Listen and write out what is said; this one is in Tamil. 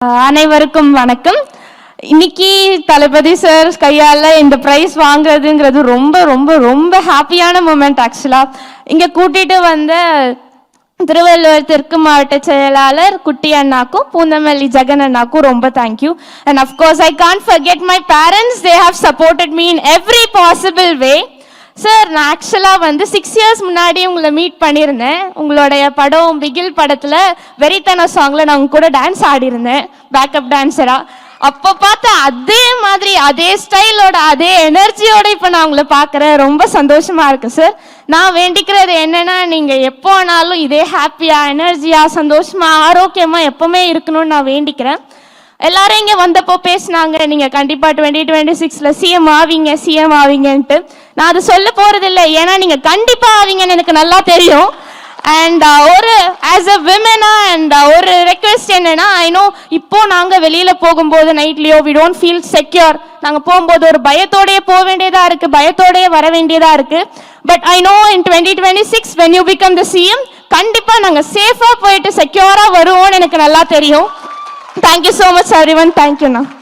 அனைவருக்கும் வணக்கம். இன்னைக்கு தளபதி சார் கையால இந்த பிரைஸ் வாங்குறதுங்கிறது ரொம்ப ரொம்ப ரொம்ப ஹாப்பியான மூமெண்ட் ஆக்சுவலா இங்க கூட்டிட்டு வந்த திருவள்ளுவர் தெற்கு மாவட்ட செயலாளர் குட்டி அண்ணாக்கும் பூந்தமல்லி ஜெகன் அண்ணாக்கும் ரொம்ப thank you and of course I can't forget my parents they have supported me in every possible way sir நான் ஆக்சுவலாக வந்து சிக்ஸ் இயர்ஸ் முன்னாடி உங்களை மீட் பண்ணியிருந்தேன். உங்களுடைய படம் பிகில் படத்தில் வெறித்தன சாங்கில் நான் உங்க கூட டான்ஸ் ஆடியிருந்தேன். பேக்கப் டான்ஸராக அப்போ பார்த்தா அதே மாதிரி அதே ஸ்டைலோட அதே எனர்ஜியோட இப்போ நான் உங்களை பார்க்குறேன். ரொம்ப சந்தோஷமாக இருக்கு சார் நான் வேண்டிக்கிறது என்னன்னா நீங்கள் எப்போ ஆனாலும் இதே ஹாப்பியாக எனர்ஜியாக சந்தோஷமாக ஆரோக்கியமாக எப்போவுமே இருக்கணும்னு நான் வேண்டிக்கிறேன். எல்லாரும் இங்கே வந்தப்போ பேசினாங்க. நீங்கள் கண்டிப்பாக டுவெண்ட்டி டுவெண்ட்டி சிக்ஸில் சிஎம் ஆவீங்க சிஎம் ஆவீங்கன்ட்டு. நான் அது சொல்ல போகிறதில்ல இல்லை ஏன்னா நீங்கள் கண்டிப்பாக ஆவீங்கன்னு எனக்கு நல்லா தெரியும். அண்ட் uh, ஒரு ஆஸ் அ விமனா அண்ட் ஒரு ரெக்வெஸ்ட் என்னன்னா ஐ நோ இப்போ நாங்கள் வெளியில் போகும்போது நைட்லயோ வி டோன்ட் ஃபீல் செக்யூர் நாங்கள் போகும்போது ஒரு பயத்தோடயே போக வேண்டியதா இருக்கு பயத்தோடயே வர வேண்டியதா இருக்கு. But I know in twenty twenty six when you become the CM கண்டிப்பாக நாங்கள் சேஃபாக போயிட்டு செக்யூராக வருவோம்னு எனக்கு நல்லா தெரியும். Thank you so much, everyone. Thank you, now.